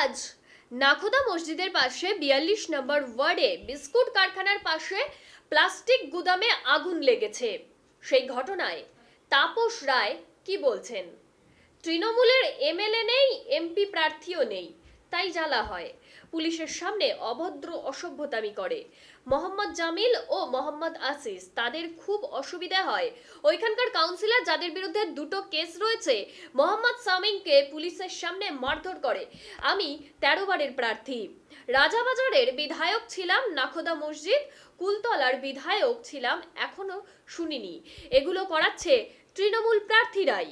আজ নাখোদা মসজিদের পাশে বিয়াল্লিশ নম্বর ওয়ার্ডে বিস্কুট কারখানার পাশে প্লাস্টিক গুদামে আগুন লেগেছে। সেই ঘটনায় তাপস রায় কি বলছেন? তৃণমূলের এমএলএ নেই, এমপি প্রার্থীও নেই। তাই জ্বালা হয়। পুলিশের সামনে অভদ্র অসভ্যতামি করে। মোহাম্মদ জামিল ও মোহাম্মদ আসিস তাদের খুব অসুবিধা হয়। ওইখানকার কাউন্সিলর যাদের বিরুদ্ধে দুটো কেস রয়েছে, মোহাম্মদ সামিংকে পুলিশের সামনে মারধর করে। আমি তেরো বারের প্রার্থী। রাজাবাজারের বিধায়ক ছিলাম নাখোদা মসজিদ, কুলতলার বিধায়ক ছিলাম, এখনও শুনিনি। এগুলো করাচ্ছে তৃণমূল প্রার্থীরাই।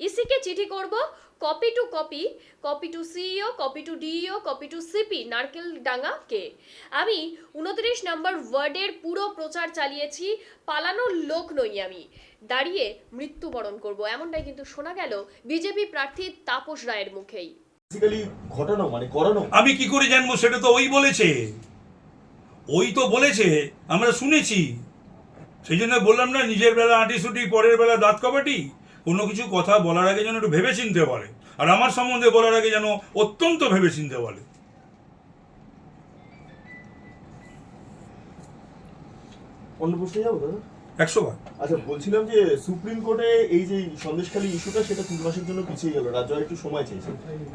ইসিকে চিঠি করব copy to copy copy to CEO copy to DEO copy to CP Narkeldanga কে আমি উনত্রিশ নম্বর ওয়ার্ডের পুরো প্রচার চালিয়েছি পালানোর লোক নই আমি দাঁড়িয়ে মৃত্যুবরণ করব এমনটাই কিন্তু শোনা গেল বিজেপি প্রার্থী তাপস রায়ের মুখেই বেসিক্যালি ঘটানো মানে করানো আমি কি করে জানব সেটা তো ওই বলেছে ওই তো বলেছে আমরা শুনেছি সেই জন্য বললাম না নিজের বেলা আঁটি সুটি পরের বেলা দাঁত কবাটি কোনো কিছু কথা বলার আগে যেন একটু ভেবে চিনতে বলে। আর আমার সম্বন্ধে বলার আগে যেন অত্যন্ত ভেবে চিনতে বলে। অন্য প্রশ্নে যাব দাদা? একশো বার। আচ্ছা বলছিলাম যে সুপ্রিম কোর্টে এই যে সন্দেশখালী ইস্যুটা সেটা তিন মাসের জন্য পিছিয়ে গেল। রাজ্য একটু সময় চেয়েছে।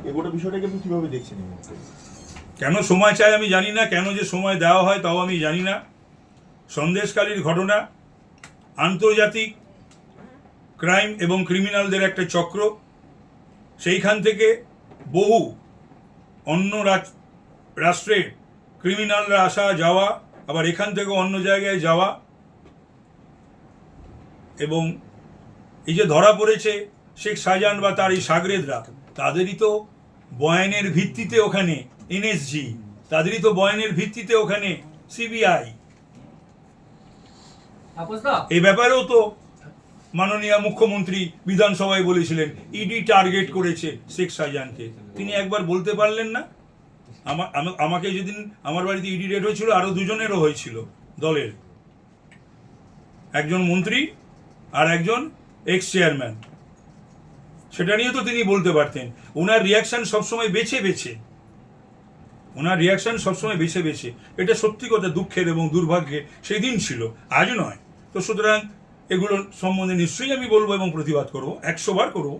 এই গোটা বিষয়টাকে আপনি কীভাবে দেখছেন কেন সময় চাই আমি জানি না কেন যে সময় দেওয়া হয় তাও আমি জানি না। সন্দেশকালীর ঘটনা আন্তর্জাতিক ক্রাইম এবং ক্রিমিনালদের একটা চক্র। সেইখান থেকে বহু অন্য রাষ্ট্রের ক্রিমিনালরা আসা যাওয়া আবার এখান থেকে অন্য জায়গায় যাওয়া এবং এই যে ধরা পড়েছে শেখ শাহজাহান বা তার এই সাগরেদরা তাদেরই তো বয়ানের ভিত্তিতে ওখানে এনএসজি তাদেরই তো বয়ানের ভিত্তিতে ওখানে সিবিআই। এই ব্যাপারেও তো মাননীয় মুখ্যমন্ত্রী বিধানসভায় বলেছিলেন ইডি টার্গেট করেছে শেখ শাহজাহানকে। তিনি একবার বলতে পারলেন না? আমা- আমা- আমাকে যেদিন আমার বাড়িতে ইডি রেড হয়েছিল আরও দুজনেরও হয়েছিল দলের। একজন মন্ত্রী আর একজন এক্স চেয়ারম্যান সেটা নিয়ে তো তিনি বলতে পারতেন। ওনার রিয়াকশন সবসময় বেছে বেছে। ওনার রিয়াকশন সবসময় বেছে বেছে। এটা সত্যি কথা, দুঃখের এবং দুর্ভাগ্যের। সেই দিন ছিল, আজ নয়। তো সুতরাং এগুলো সম্বন্ধে নিশ্চয়ই আমি বলব এবং প্রতিবাদ করব একশো বার করব।